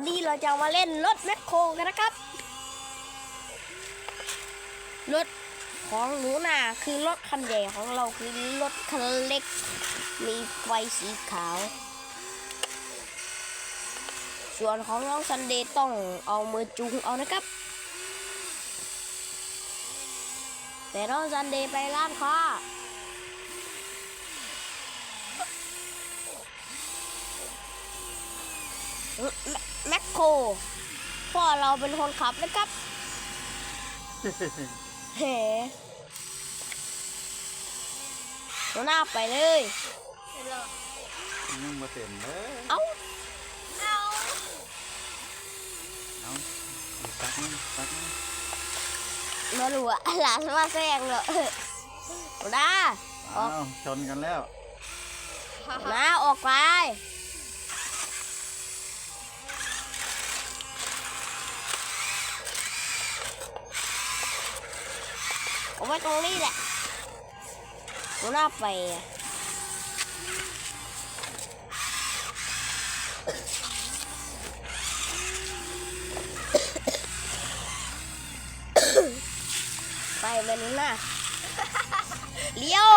วันนี้เราจะมาเล่นรถแมคโครกันนะครับ รถของหนูน่ะคือรถคันใหญ่ของเราคือรถคันเล็ก มีไฟสีขาว ส่วนของน้องซันเดย์ต้องเอามือจูงเอานะครับ แต่น้องซันเดย์ไปร้านค้าแมแม คโครพ่อเราเป็นคนขับนะครับเฮ้หัวหน้าไปเลยยังมาเต็มเลยเอ้าเอาอีกสักนึงสักนึงมาดูอะหลานมาแซงเหรอหัวหน้าอ้าวชนกันแล้วหัวหน้าออกไป ไว้ตรงนี้แหละหัวหน้าไปไปไปนู้นน่ะเลี้ยว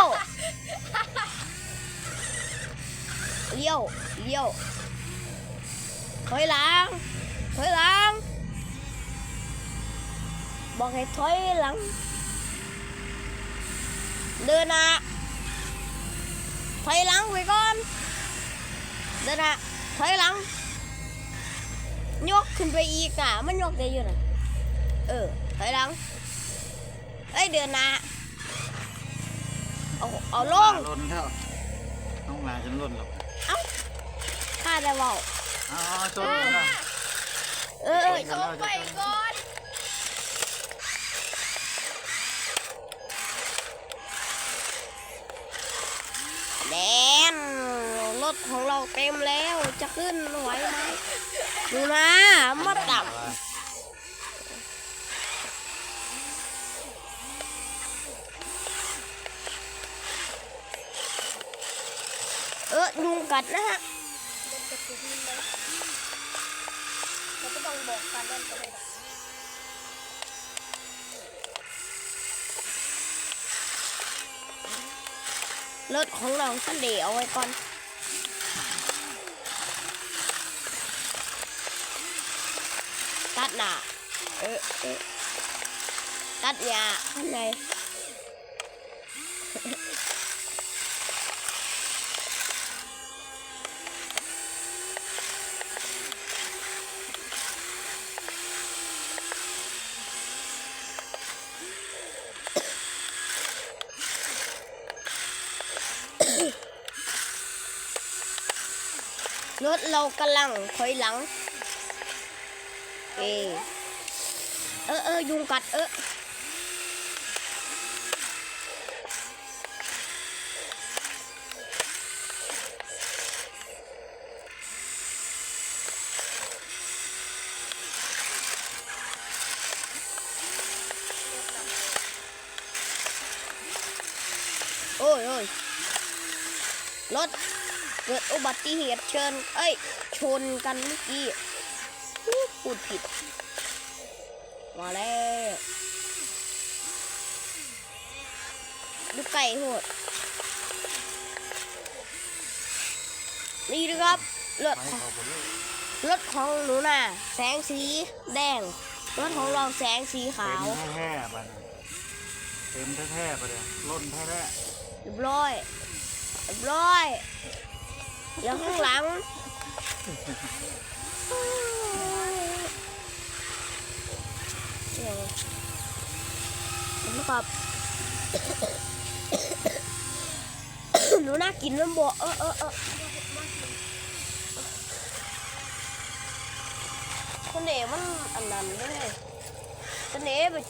เลี้ยวเลี้ยวถอยหลังถอยหลังบอกให้ถอยหลัง เดินหนะถอยหลังไปก่อน เดินหนะถอยหลัง ยกขึ้นไปอีกอะ มันยกได้อยู่นะเออ ถอยหลังเอ้ยเดินหนะเอาเอาลงลนแล้วน้องหลาฉันลนหรอกข้าจะบอกอ้าวชนกันแล้วเออเออชนกันแล้วจะชน แดนรถของเราเต็มแล้วจะขึ้นไหวไหมดูนะมาตับเออยุงกัดนะฮะเราก็ต้องบอกกันนั่นก็ได้ รถของเราสันเดเอาไว้ก่อนตัดหนาเออเออตัดยาข้างใน รถเรากำลังถอยหลังเออเออเออยุงกัดเออโอ้ยโอ้ย รถเกิดอุบัติเหตุเชิญ เอ้ย ชนกันเมื่อกี้อู้พูดผิด มาแล้วดูไก่โหด นี่นะครับรถไปขอบคุณเลยรถของหนูน่ะ แสงสีแดง รถของเราแสงสีขาเต็วมแท้ๆไปะเนี่ยเต็มแท้ๆไปเลยล้นแท้เรียบร้อย เรียบร้อยแล้วข้างหลังนี่นะครับหนูน่ากินน้ำบ่เออเออเออคนเดมันอันนั้นเลยคนเดไปจุ